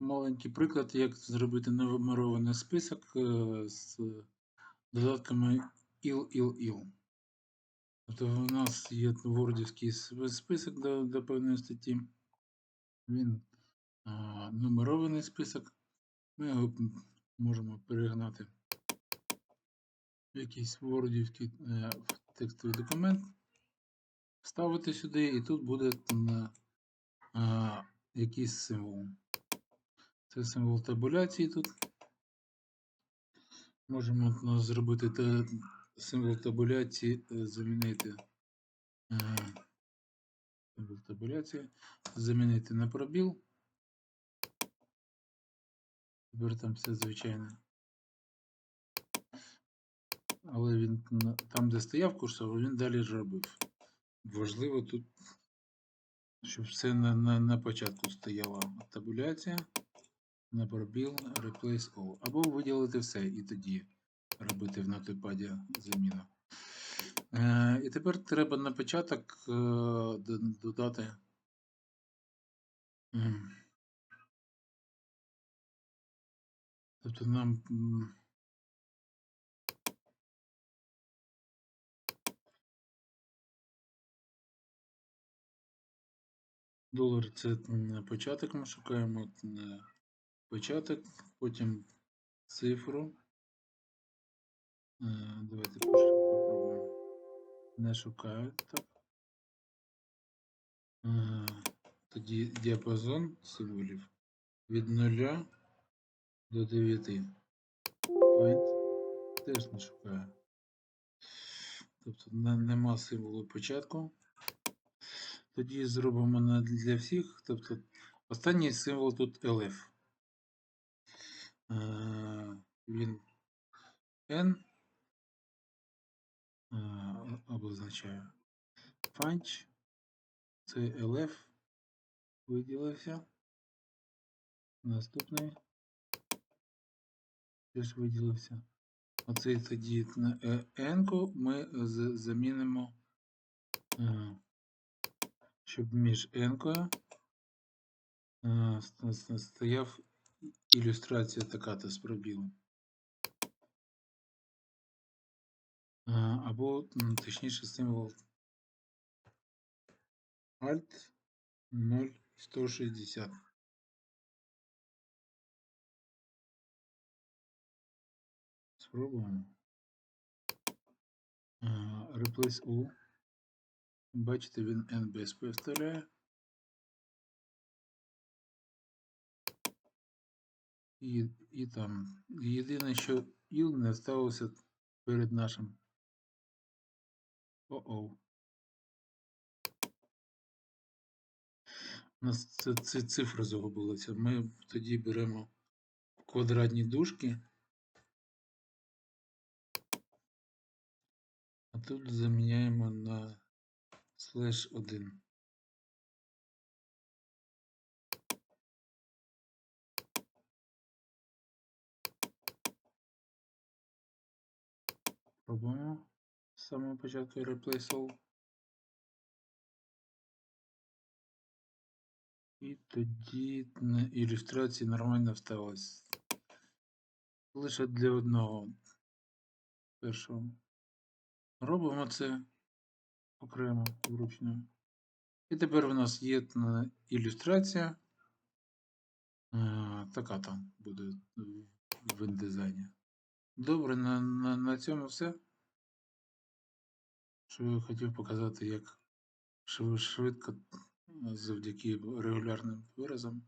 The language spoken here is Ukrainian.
маленький приклад, як зробити нумерований список е, з додатками іл, іл, іл. Тобто у нас є вордівський список до, до певної статті. Він а, нумерований список. Ми його можемо перегнати в якийсь вордівський е, текстовий документ, вставити сюди, і тут буде м, а, якийсь символ. Це символ табуляції тут. Можемо зробити те, символ табуляції, е, замінити е, символ табуляції, замінити на пробіл. Тепер там все звичайно. Але він там, де стояв курсор, він далі робив. Важливо тут, щоб все на, на, на початку стояла табуляція, на пробіл, replace all. Або виділити все і тоді робити в нотепаді заміну. Е, і тепер треба на початок е, додати. Тобто нам. Долар це початок ми шукаємо. Початок, потім цифру. Е, Давайте попробуємо. Не шукаю так. Е, Тоді діапазон символів від 0 до 9. Find теж не шукаю. Тобто нема символу початку. Тоді зробимо для всіх. Тобто останній символ тут LF. Він N е, обозначає. Punch. Це LF. Виділився. Наступний. Теж виділився. Оцей тоді на N ми з- замінимо, щоб між N стояв ілюстрація така то з пробілом. Або точніше символ Alt 0160. Спробуємо. Replace all. Бачите, він NBSP вставляє. І, і там. Єдине, що іл не ставився перед нашим. О-оу. У нас це, це цифра загубилася. Ми тоді беремо квадратні дужки. А тут заміняємо на слеш 1. Пробуємо з самого початку replace all. І тоді на ілюстрації нормально вставилось. Лише для одного першого. Робимо це окремо вручну. І тепер у нас є ілюстрація. Е, Така там буде в індизайні. Добре, на, на, на цьому все. Що я хотів показати, як швидко завдяки регулярним виразам